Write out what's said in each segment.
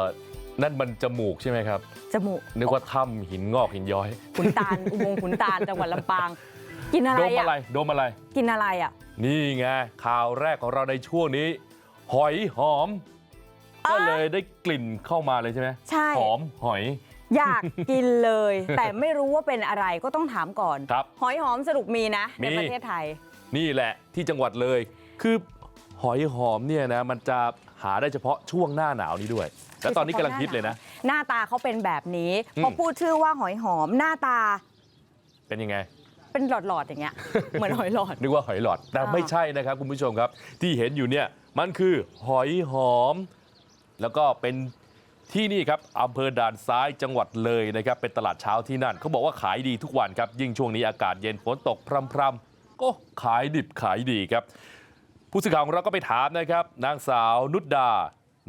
อนั่นมันจมูกใช่ไหมครับจมูกนึกว่าถ้ำหินงอกหินย้อยขุนตาลอุโมงค์ขุนตาลจังหวัดลำปาง กินอะไรโดมอะไรอะโดมอะไร กินอะไรอะ นี่ไงข่าวแรกของเราในช่วงนี้ หอยหอม ก็เลยได้กลิ่นเข้ามาเลยใช่ไหมใช่หอมหอย อยากกินเลย แต่ไม่รู้ว่าเป็นอะไรก็ต้องถามก่อนครับหอยหอมสรุปมีนะมีในประเทศไทย นี่แหละที่จังหวัดเลย คือหอยหอมเนี่ยนะมันจะ หาได้เฉพาะช่วงหน้าหนาวนี้ด้วย แล้วตอนนี้กำลังฮิตเลยนะ หน้าตาเขาเป็นแบบนี้อืมพอพูดชื่อว่าหอยหอมหน้าตา เป็นยังไง เป็นหลอดๆอย่างเงี้ยเหมือนหอยหลอดนึกว่าหอยหลอดแต่อ่าไม่ใช่นะครับคุณผู้ชมครับ ที่เห็นอยู่เนี่ยมันคือหอยหอม แล้วก็เป็นที่นี่ครับอำเภอด่านซ้ายจังหวัดเลยนะครับ เป็นตลาดเช้าที่นั่น เขาบอกว่าขายดีทุกวันครับ ยิ่งช่วงนี้อากาศเย็นฝนตกพรำๆก็ขายดิบขายดีครับ ผู้สื่อข่าวของเราก็ไปถามนะครับนางสาวนุดดา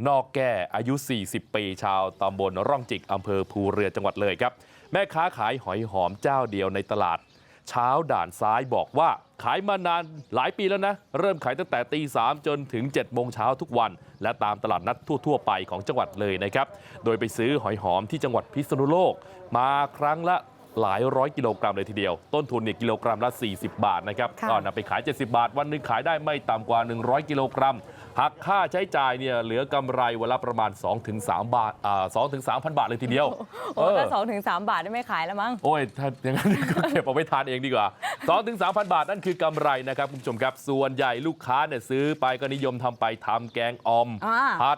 นอกแก้อายุ 40 ปีชาวตำบลร่องจิกอำเภอภูเรือจังหวัดเลยครับ แม่ค้าขายหอยหอมเจ้าเดียวในตลาด เช้าด่านซ้ายบอกว่าขายมานานหลายปีแล้วนะ เริ่มขายตั้งแต่ตีสามจนถึง7จ็ดโมงเช้าทุกวัน และตามตลาดนัดทั่ว ๆ ไปของจังหวัดเลยนะครับ โดยไปซื้อหอยหอมที่จังหวัดพิษณุโลก มาครั้งละ หลายร้อยกิโลกรัมเลยทีเดียว ต้นทุนเนี่ยกิโลกรัมละ 40 บาทนะครับค่ะก็นำไปขาย 70 บาท วันหนึงขายได้ไม่ต่ำกว่า 100 กิโลกรัมหักค่าใช้จ่ายเนี่ยเหลือกำไรวันละประมาณ 2-3 บาทอ่า2-3,000บาทเลยทีเดียวโอ้เออถ้าสองถึงสามบาทได้ไม่ขายแล้วมั้งโอ้ยถ้าอย่างนั้นก็เก็บเอาไว้ทานเองดีกว่า2ถึง3,000บาทนั่นคือกำไรนะครับคุณผู้ชมครับส่วนใหญ่ลูกค้าเนี่ยซื้อไปก็นิยมทำไปทำแกงออมอ่าพัด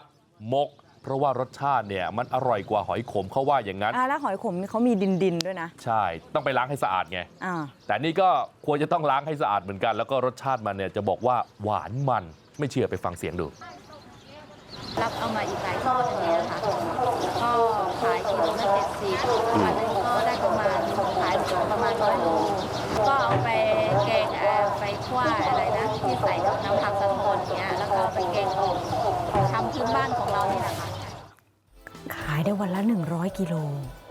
มก เพราะว่ารสชาติเนี่ยมันอร่อยกว่าหอยขมเขาว่าอย่างนั้นอ่าแล้วหอยขมนี่เขามีดินดินๆด้วยนะใช่ต้องไปล้างให้สะอาดไงอ่าแต่นี่ก็ควรจะต้องล้างให้สะอาดเหมือนกัน แล้วก็รสชาติมันเนี่ยจะบอกว่าหวานมันไม่เชื่อไปฟังเสียงดูรับเอามาอีกหลายทอดอย่างเงี้ยค่ะก็ขายกิโลละเจ็ดสิบวันหนึงก็ได้ประมาณขายประมาณร้อยโลก็เอาไปแกงเอ่อไปคั่วอะไรนะที่ใส่กับน้ำผักสะทนเงี้ยแล้วก็เอาไปแกงอ่อมทำพื้นบ้านของเรานี่แหละค่ะขายได้วันละ 100 กิโล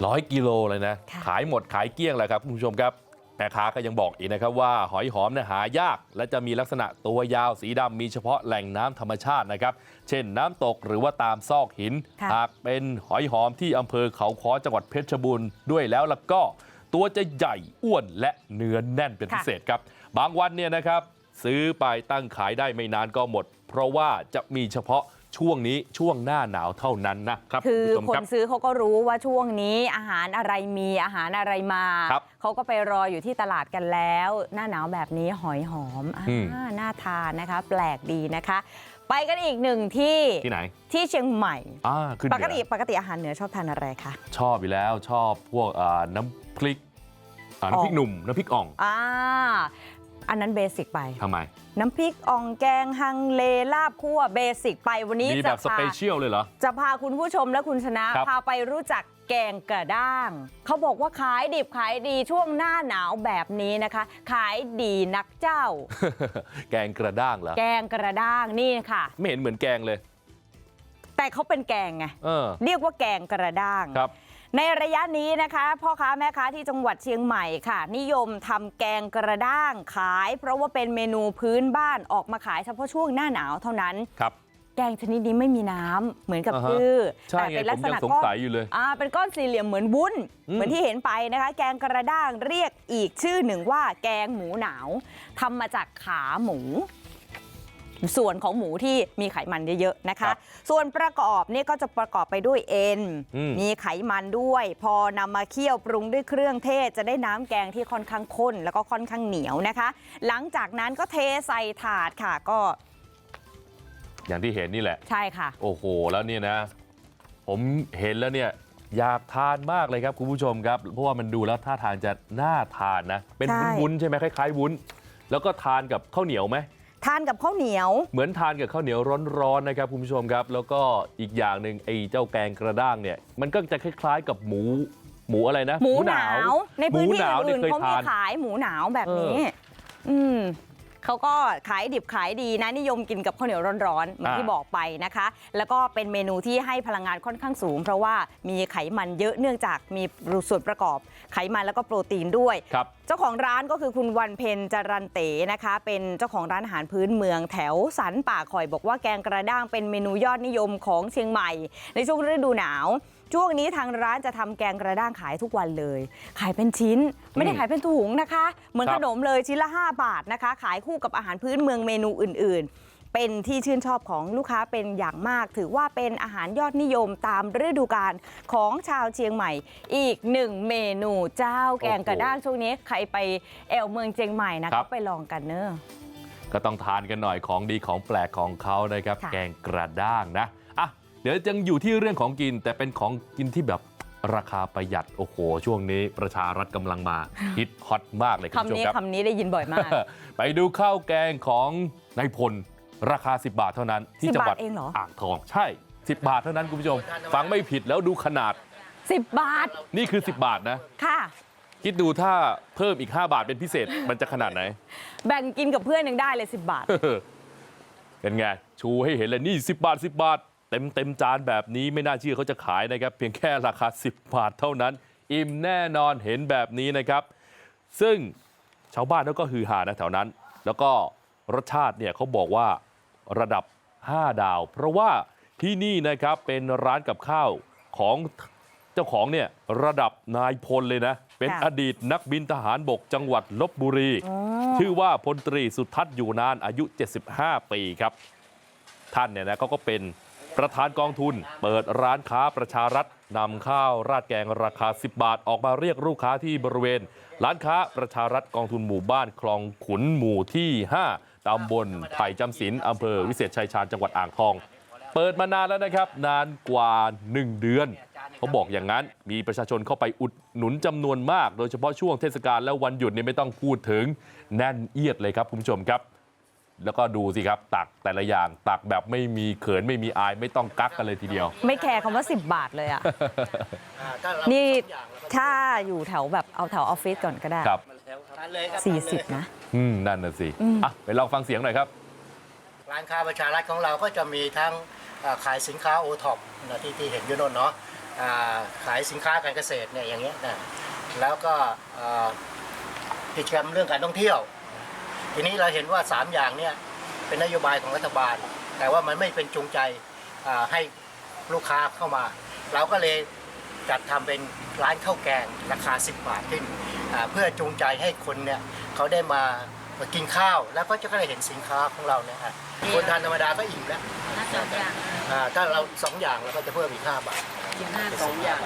ร้อยกิโลเลยนะค่ะขายหมดขายเกลี้ยงแหละครับคุณผู้ชมครับแม่ค้าก็ยังบอกอีกนะครับว่าหอยหอมเนี่ยหายาก และจะมีลักษณะตัวยาวสีดำมีเฉพาะแหล่งน้ำธรรมชาตินะครับ เช่นน้ำตกหรือว่าตามซอกหิน ค่ะ หากเป็นหอยหอมที่อำเภอเขาค้อจังหวัดเพชรบูรณ์ด้วยแล้วแล้วก็ ตัวจะใหญ่อ้วนและเนื้อแน่นเป็นพิเศษครับ บางวันเนี่ยนะครับ ซื้อไปตั้งขายได้ไม่นานก็หมด เพราะว่าจะมีเฉพาะ ช่วงนี้ช่วงหน้าหนาวเท่านั้นนะครับคือณผู้ชมครันบซื้อเขาก็รู้ว่าช่วงนี้อาหารอะไรมีอาหารอะไรมาครับเขาก็ไปรออยู่ที่ตลาดกันแล้ว หน้าหนาวแบบนี้หอยหอมอ่าอืมน่าทานนะคะ แปลกดีนะคะ ไปกันอีกหนึ่งที่ที่ไหน ที่เชียงใหม่อ่าขึ้นปเหกนือติปกติอาหารเหนือชอบทานอะไรคะชอบอยู่แล้วชอบพวกอ่าน้ำพริกอ่าน้ำพริกอ่องหนุ่มน้ำพริกอ่องอ่า อันนั้นเบสิกไป ทำไม น้ำพริกอ่องแกงฮังเลลาบคั่วเบสิกไปวันนี้มีแบจะบสพาเปเชียลเลยเหรอ จะพาคุณผู้ชมและคุณชนะครับ พาไปรู้จักแกงกระด้าง เขาบอกว่าขายดิบขายดีช่วงหน้าหนาวแบบนี้นะคะ ขายดีนักเจ้า แกงกระด้างเหรอ แกงกระด้างนี่ค่ะ ไม่เห็นเหมือนแกงเลย แต่เขาเป็นแกงไง เออ เรียกว่าแกงกระด้าง ครับ ในระยะนี้นะคะพ่อค้าแม่ค้าที่จังหวัดเชียงใหม่ค่ะ นิยมทำแกงกระด้างขาย เพราะว่าเป็นเมนูพื้นบ้านออกมาขายเฉพาะช่วงหน้าหนาวเท่านั้นครับแกงชนิดนี้ไม่มีน้ำเหมือนกับอ่าฮะชื่อใช่แต่ไงเป็นลัผกมษยังณะสงก้อนสัยอยู่เลยอ่าเป็นก้อนสี่เหลี่ยมเหมือนวุ้นอืมเหมือนที่เห็นไปนะคะ แกงกระด้างเรียกอีกชื่อหนึ่งว่า แกงหมูหนาวทำมาจากขาหมู ส่วนของหมูที่มีไขมันเยอะๆนะคะครับส่วนประกอบเนี่ยก็จะประกอบไปด้วยเอ็นอืมมีไขมันด้วย พอนำมาเคี่ยวปรุงด้วยเครื่องเทศ จะได้น้ำแกงที่ค่อนข้างข้น แล้วก็ค่อนข้างเหนียวนะคะ หลังจากนั้นก็เทใส่ถาดค่ะก็ อย่างที่เห็นนี่แหละ ใช่ค่ะ โอ้โห แล้วเนี่ยนะ ผมเห็นแล้วเนี่ยอยากทานมากเลยครับคุณผู้ชมครับ เพราะว่ามันดูแล้วท่าทางจะน่าทานนะ เป็นใช่วุ้นๆใช่ไหมคล้ายๆวุ้น แล้วก็ทานกับข้าวเหนียวไหม ทานกับข้าวเหนียว เหมือนทานกับข้าวเหนียวร้อนๆนะครับคุณผู้ชมครับ แล้วก็อีกอย่างหนึ่งไอ้เจ้าแกงกระด้างเนี่ย มันก็จะคล้ายๆกับหมู หมูอะไรนะหมูหนาว ในพื้นที่หมูหนาวอื่นเคยเขามีทานขายหมูหนาวแบบนี้เอออืม เขาก็ขายดิบขายดีนะนิยมกินกับข้าวเหนียวร้อนๆเหมือนอ่าที่บอกไปนะคะ แล้วก็เป็นเมนูที่ให้พลังงานค่อนข้างสูง เพราะว่ามีไขมันเยอะเนื่องจากมีส่วนประกอบไขมันแล้วก็โปรตีนด้วยครับเจ้าของร้านก็คือคุณวันเพ็ญจรันเต๋นะคะ เป็นเจ้าของร้านอาหารพื้นเมืองแถวสันป่าคอยบอกว่าแกงกระด้างเป็นเมนูยอดนิยมของเชียงใหม่ ในช่วงฤดูหนาว ช่วงนี้ทางร้านจะทำแกงกระด้างขายทุกวันเลย ขายเป็นชิ้น ไม่ได้ขายเป็นถุงนะคะ เหมือนครัขบนมเลยชิ้นละ 5 บาทนะคะ ขายคู่กับอาหารพื้นเมืองเมนูอื่น ๆ เป็นที่ชื่นชอบของลูกค้าเป็นอย่างมาก ถือว่าเป็นอาหารยอดนิยมตามฤดูกาลของชาวเชียงใหม่ อีกหนึ่งเมนูเจ้าแกงกระด้างช่วงนี้ใครไปแอวเมืองเชียงใหม่นะครัก็บไปลองกันเนอะก็ต้องทานกันหน่อยของดีของแปลกของเขานะครับค่ะแกงกระด้างนะอะ เดี๋ยวยังอยู่ที่เรื่องของกินแต่เป็นของกินที่แบบราคาประหยัดโอ้โหช่วงนี้ประชารัฐกำลังมาฮิตฮอตมากเลยคุณคำผู้ชมนี้ครับคำนี้ได้ยินบ่อยมาก ไปดูข้าวแกงของนายพลราคา 10 บาทเท่านั้นที่10จังหวัดบาทเองเหรออ่างทองใช่ 10 บาทเท่านั้นคุณผู้ชม ฟังไม่ผิดแล้วดูขนาด 10 บาท นี่คือ 10 บาทนะค่ะ คิดดูถ้าเพิ่มอีก 5 บาทเป็นพิเศษมันจะขนาดไหน แบ่งกินกับเพื่อนยังได้เลย 10 บาทเป็นไงชูให้เห็นเลยนี่ 10 บาท 10 บาท เต็มเต็มจานแบบนี้ไม่น่าเชื่อเขาจะขายนะครับเพียงแค่ราคา 10 บาทเท่านั้น อิ่มแน่นอนเห็นแบบนี้นะครับ ซึ่งชาวบ้านเขาก็ฮือฮานะแถวนั้น แล้วก็รสชาติเนี่ยเขาบอกว่าระดับ 5 ดาว เพราะว่าที่นี่นะครับเป็นร้านกับข้าวของเจ้าของเนี่ยระดับนายพลเลยนะ เป็นค่ะอดีตนักบินทหารบกจังหวัดลบบุรี ชื่อว่าพลตรีสุทัศน์อยู่นานอายุ 75 ปีครับ ท่านเนี่ยนะเขาก็เป็น ประธานกองทุนเปิดร้านค้าประชารัฐนำข้าวราดแกงราคา10บาทออกมาเรียกลูกค้าที่บริเวณร้านค้าประชารัฐกองทุนหมู่บ้านคลองขุนหมู่ที่5ตำบลไผ่จำศีลอำเภอวิเศษชัยชาญจังหวัดอ่างทอง เปิดมานานแล้วนะครับ นานกว่า 1 เดือนเขาบอกอย่างนั้นมีประชาชนเข้าไปอุดหนุนจำนวนมาก โดยเฉพาะช่วงเทศกาลและวันหยุดเนี่ยไม่ต้องพูดถึงแน่นเอียดเลยครับคุณผู้ชมครับ แล้วก็ดูสิครับตักแต่ละอย่างตักแบบไม่มีเขินไม่มีอายไม่ต้องกักกันเลยทีเดียว ไม่แคร์คำว่า 10 บาทเลยอะ นี่ถ้าอยู่แถวแบบเอาแถวออฟฟิศก่อนก็ได้ ครับ 40 นะ อืมนั่นน่ะสิอืม อะไปลองฟังเสียงหน่อยครับ ร้านค้าประชารัฐของเราก็จะมีทั้งเอ่อขายสินค้าโอท็อปที่ที่เห็นอยู่โนนเนาะอ่าขายสินค้าการเกษตรเนี่ยอย่างเงี้ยนะแล้วก็เอ่อกิจกรรมเรื่องการท่องเที่ยว ทีนี้เราเห็นว่า 3 อย่างเนี่ยเป็นนโยบายของรัฐบาล แต่ว่ามันไม่เป็นจูงใจอ่าให้ลูกค้าเข้ามา เราก็เลยจัดทำเป็นร้านข้าวแกงราคา 10 บาทขึ้นอ่าเพื่อจูงใจให้คนเนี่ยเขาได้มามากินข้าว แล้วก็จะได้เห็นสินค้าของเราเนี่ยฮะคนทานธรรมดาก็อิ่มแล้วน่าสองอย่างอ่าถ้าเราสองอย่างเราก็จะเพิ่มอีก5บาทสิบห้าสองอย่าง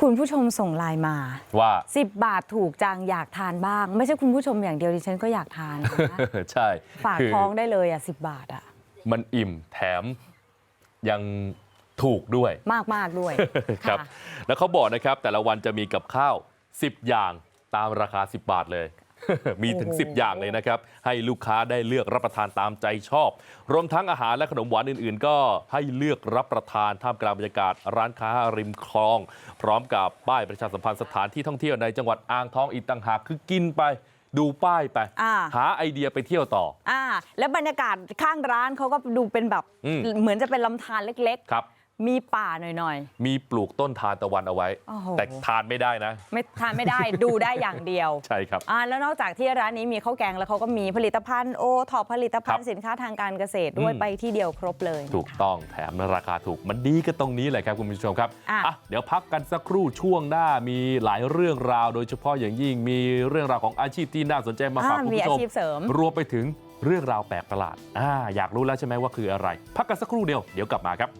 คุณผู้ชมส่งไลน์มาว่า 10 บาทถูกจังอยากทานบ้าง ไม่ใช่คุณผู้ชมอย่างเดียวดิฉันก็อยากทานนะใช่ฝากคือท้องได้เลยอะ10บาทอะมันอิ่มแถมยังถูกด้วย มากมากๆด้วยครับค่ะแล้วเขาบอกนะครับแต่ละวันจะมีกับข้าว 10 อย่างตามราคา 10 บาทเลย มีถึงโอ้โห10 อย่างเลยนะครับ ให้ลูกค้าได้เลือกรับประทานตามใจชอบ รวมทั้งอาหารและขนมหวานอื่น ๆ ก็ให้เลือกรับประทานท่ามกลางบรรยากาศร้านค้าริมคลอง พร้อมกับป้ายประชาสัมพันธ์สถานที่ท่องเที่ยวในจังหวัดอ่างทองอีกต่างหากคือกินไปดูป้ายไปอ่าหาไอเดียไปเที่ยวต่ออ่าแล้วบรรยากาศข้างร้านเขาก็ดูเป็นแบบอืมเหมือนจะเป็นลำธารเล็กครับๆ มีป่าหน่อยมีปลูกต้นทานตะวันเอาไว้โอ้โหแต่ทานไม่ได้นะๆไม่ทานไม่ได้ดูได้อย่างเดียวใช่ครับอ่าแล้วนอกจากที่ร้านนี้มีข้าวแกงแล้วเขาก็มีผลิตภัณฑ์โอท็อปผลิตภัณฑ์สินค้าทางการเกษตรด้วยอืมไปที่เดียวครบเลยนะคะถูกต้องแถมราคาถูกมันดีก็ตรงนี้แหละครับคุณผู้ชมครับอะอะเดี๋ยวพักกันสักครู่ช่วงหน้ามีหลายเรื่องราว โดยเฉพาะอย่างยิ่งมีเรื่องราวของอาชีพที่น่าสนใจมาฝากอ่าคุณมีผู้อาชมชีพเสริมรวมไปถึงเรื่องราวแปลกประหลาดอ่าอยากรู้แล้วใช่ไหมว่าคืออะไร พักกันสักครู่เดียวเดี๋ยวกลับมาครับ